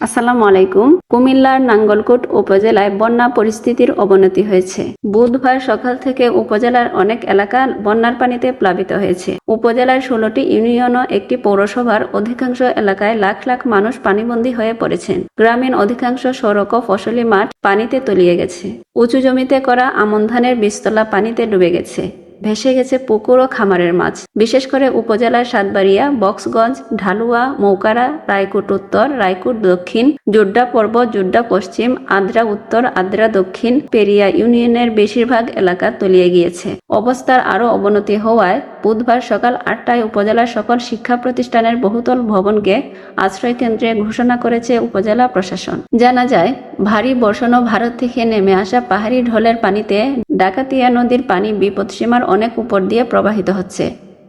আসসালামু আলাইকুম। কুমিল্লার নাঙ্গলকোট উপজেলায় বন্যা পরিস্থিতির অবনতি হয়েছে। বুধবার সকাল থেকে উপজেলার অনেক এলাকা বন্যার পানিতে প্লাবিত হয়েছে। উপজেলার ষোলোটি ইউনিয়ন ও একটি পৌরসভার অধিকাংশ এলাকায় লাখ লাখ মানুষ পানিবন্দী হয়ে পড়েছেন। গ্রামীণ অধিকাংশ সড়ক ও ফসলি মাঠ পানিতে তলিয়ে গেছে। উঁচু জমিতে করা আমন ধানের বীজতলা পানিতে ডুবে গেছে। ভেসে গেছে পুকুর ও খামারের মাছ। বিশেষ করে উপজেলার সাতবাড়িয়া, বক্সগঞ্জ, ঢালুয়া, মৌকারা, রায়কুট উত্তর, রায়কুট দক্ষিণ, জুড্ডা পর্ব, জুড্ডা পশ্চিম, আদ্রা উত্তর, আদ্রা দক্ষিণ, পেরিয়া ইউনিয়নের বেশিরভাগ এলাকা তলিয়ে গিয়েছে। অবস্থার আরও অবনতি হওয়ায় বুধবার সকাল আটটায় উপজেলার সকল শিক্ষা প্রতিষ্ঠানের বহুতল ভবনকে আশ্রয় কেন্দ্রে ঘোষণা করেছে উপজেলা প্রশাসন। জানা যায়, ভারী বর্ষণ ভারত থেকে নেমে আসা পাহাড়ি ঢলের পানিতে ডাকাতিয়া নদীর পানি বিপদসীমার অনেক উপর দিয়ে প্রবাহিত হচ্ছে।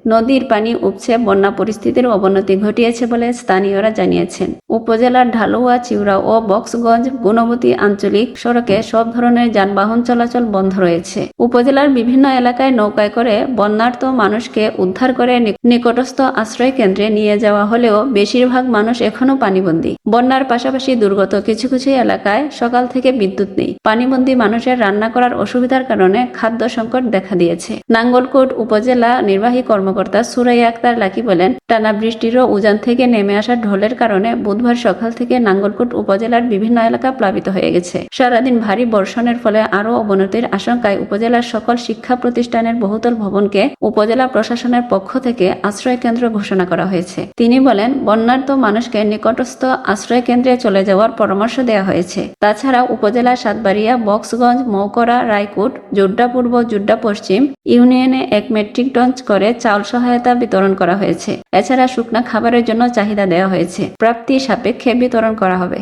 নদীর পানি উপচে বন্যা পরিস্থিতির অবনতি ঘটিয়েছে বলে স্থানীয়রা জানিয়েছেন। উপজেলার ঢালুয়া, চিউড়া ও বক্সগঞ্জ গুণবতী আঞ্চলিক সড়কে সব ধরনের যানবাহন চলাচল বন্ধ রয়েছে। উপজেলার বিভিন্ন এলাকায় নৌকায় করে বন্যার্ত মানুষকে উদ্ধার করে নিকটস্থ আশ্রয় কেন্দ্রে নিয়ে যাওয়া হলেও বেশিরভাগ মানুষ এখনও পানিবন্দী। বন্যার পাশাপাশি দুর্গত কিছু কিছু এলাকায় সকাল থেকে বিদ্যুৎ নেই। পানিবন্দী মানুষের রান্না করার অসুবিধার কারণে খাদ্য সংকট দেখা দিয়েছে। নাঙ্গলকোট উপজেলা নির্বাহী কর্মকর্তা সুরাইয়া আক্তার লাকি বলেন, টানা বৃষ্টির ও উজান থেকে নেমে আসা ঢোলের কারণে বুধবার সকাল থেকে নাঙ্গলকোট উপজেলার বিভিন্ন এলাকা প্লাবিত হয়ে গেছে। সারাদিন ভারী বর্ষণের ফলে আরও অবনতির আশঙ্কায় উপজেলার সকল শিক্ষা প্রতিষ্ঠানের বহুতল ভবনকে উপজেলা প্রশাসনের পক্ষ থেকে আশ্রয় কেন্দ্র ঘোষণা করা হয়েছে। তিনি বলেন, বন্যার্ত মানুষকে নিকটস্থ আশ্রয় কেন্দ্রে চলে যাওয়ার পরামর্শ দেওয়া হয়েছে। তাছাড়া উপজেলার সাতবাড়িয়া, বক্সগঞ্জ, মৌকরা, রায়কুট, জোড্ডা পূর্ব, জুড্ডা পশ্চিম ইউনিয়নে এক মেট্রিক টন করে চাউল সহায়তা বিতরণ করা হয়েছে। এছাড়া শুকনা খাবারের জন্য চাহিদা দেওয়া হয়েছে। প্রাপ্তি সাপেক্ষে বিতরণ করা হবে।